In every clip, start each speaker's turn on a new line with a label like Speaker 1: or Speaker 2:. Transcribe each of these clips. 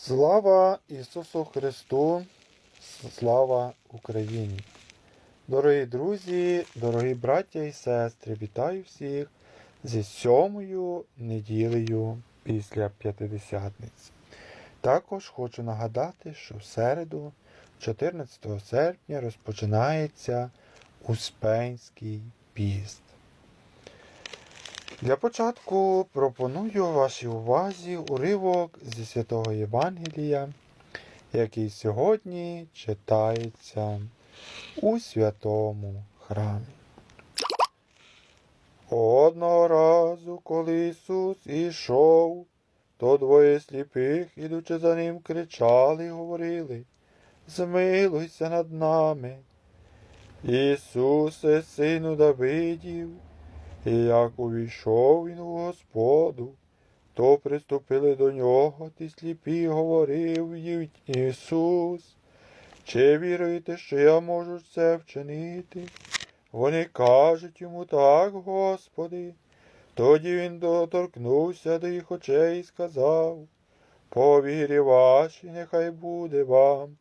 Speaker 1: Слава Ісусу Христу! Слава Україні! Дорогі друзі, дорогі браття і сестри, вітаю всіх зі сьомою неділею після П'ятидесятниці. Також хочу нагадати, що в середу, 14 серпня, розпочинається Успенський піст. Для початку пропоную вашій увазі уривок зі святого Євангелія, який сьогодні читається у святому храмі. Одного разу, коли Ісус ішов, то двоє сліпих, ідучи за ним, кричали і говорили Змилуйся над нами. Ісусе, сину Давидів, і як увійшов він у Господу, то приступили до нього, ті сліпі говорив їм Ісус, чи віруєте, що я можу це вчинити? Вони кажуть йому так, Господи. Тоді він доторкнувся до їх очей і сказав, по вашій нехай буде вам,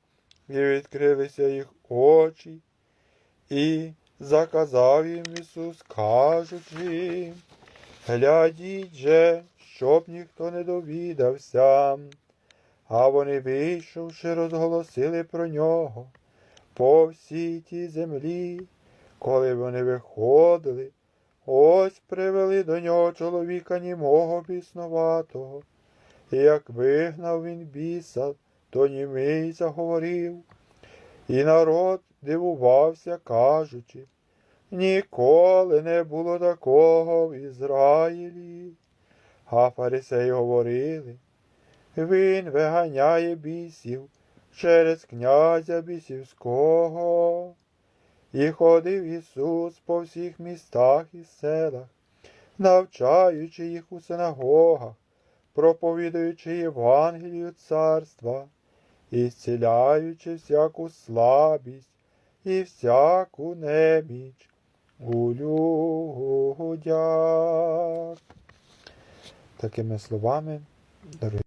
Speaker 1: і відкрилися їх очі, і заказав їм Ісус, кажучи, глядіть же, щоб ніхто не довідався. А вони, вийшовши, розголосили про нього по всій тій землі, коли вони виходили, ось привели до нього чоловіка німого біснуватого, і як вигнав він біса, то німий заговорив. І народ дивувався, кажучи, ніколи не було такого в Ізраїлі. А фарисеї говорили, він виганяє бісів через князя бісівського. І ходив Ісус по всіх містах і селах, навчаючи їх у синагогах, проповідуючи Євангелію царства і зціляючи всяку слабість і всяку неміч у людях. Такими словами, дорогі.